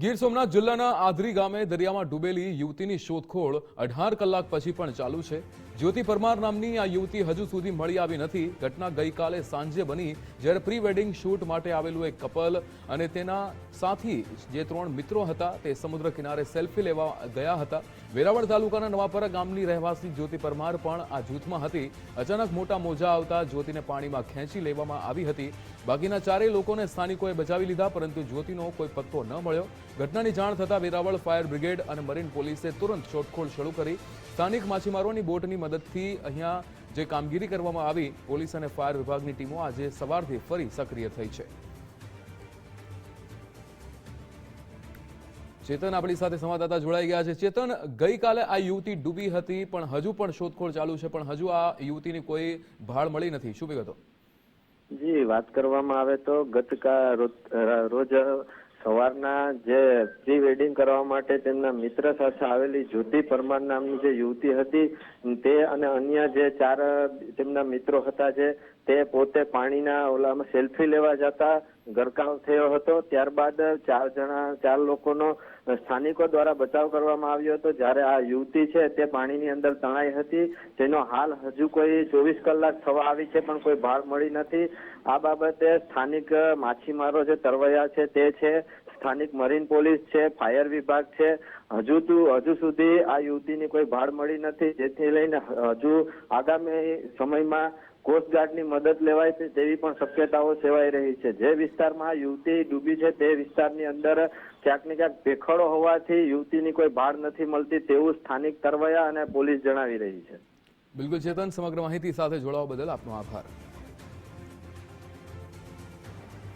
ગીર સોમનાથ જિલ્લાના આદરી ગામે દરિયામાં ડૂબેલી યુવતીની શોધખોળ અઢાર કલાક પછી પણ ચાલુ છે. જ્યોતિ પરમાર નામની આ યુવતી હજુ સુધી મળી આવી નથી. ઘટના ગઈકાલે સાંજે બની જ્યારે પ્રી વેડિંગ શૂટ માટે આવેલું એક કપલ અને તેના સાથી જે ત્રણ મિત્રો હતા તે સમુદ્ર કિનારે સેલ્ફી લેવા ગયા હતા. વેરાવળ તાલુકાના નવાપરા ગામની રહેવાસી જ્યોતિ પરમાર પણ આ જૂથમાં હતી. અચાનક મોટા મોજા આવતા જ્યોતિને પાણીમાં ખેંચી લેવામાં આવી હતી. બાકીના ચારેય લોકોને સ્થાનિકોએ બચાવી લીધા, પરંતુ જ્યોતિનો કોઈ પત્તો ન મળ્યો. ઘટનાની જાણ થતાં વેરાવળ ફાયર બ્રિગેડ અને મરીન પોલીસે તુરંત શોધખોળ શરૂ કરી. સ્થાનિક માછીમારોની બોટની મદદથી અહીંયા જે કામગીરી કરવામાં આવી, પોલીસ અને ફાયર વિભાગની ટીમો આજે સવારથી ફરી સક્રિય થઈ છે. ચેતન આપણી સાથે સંવાદદાતા જોડાઈ ગયા છે. ચેતન, ગઈકાલે આ યુવતી ડૂબી હતી, પણ હજુ પણ શોધખોળ ચાલુ છે, પણ હજુ આ યુવતીની કોઈ ભાળ મળી નથી. શું વિગતો? જી, વાત કરવામાં આવે તો ગતકા રોજ સવારના જે પ્રી વેડિંગ કરવા માટે તેમના મિત્ર સાથે આવેલી જ્યોતિ પરમાર નામની જે યુવતી હતી, તે અને અન્ય જે ચાર તેમના મિત્રો હતા જે, તે પોતે પાણીના ઓલામાં સેલ્ફી લેવા જતા ગરકાવ થયો હતો. ત્યારબાદ ચાર જણા, ચાર લોકોનો સ્થાનિકો દ્વારા બચાવ કરવામાં આવ્યો હતો. જ્યારે આ યુવતી છે, તે પાણીની અંદર તણાઈ હતી. તેનો હાલ હજુ કોઈ ચોવીસ કલાક થવા આવી છે, પણ કોઈ ભાર મળી નથી. આ બાબતે સ્થાનિક માછીમારો જે તરવૈયા છે, તે છે સ્થાનિક મરીન પોલીસ છે, ફાયર વિભાગ છે. હજુ હજુ સુધી આ યુવતીની કોઈ ભાળ મળી નથી. જેથી લઈને હજુ આગામી સમયમાં કોસ્ટગાર્ડની મદદ લેવાય છે તેવી પણ શક્યતાઓ સેવાઈ રહી છે. જે વિસ્તારમાં યુવતી ડૂબી છે, તે વિસ્તારની અંદર ક્યાંક ને ક્યાંક ભેખડો હોવાથી યુવતીની કોઈ ભાળ નથી મળતી તેવું સ્થાનિક તરવૈયા અને પોલીસ જણાવી રહી છે. બિલકુલ ચેતન, સમગ્ર માહિતી સાથે જોડાવા બદલ આપનો આભાર.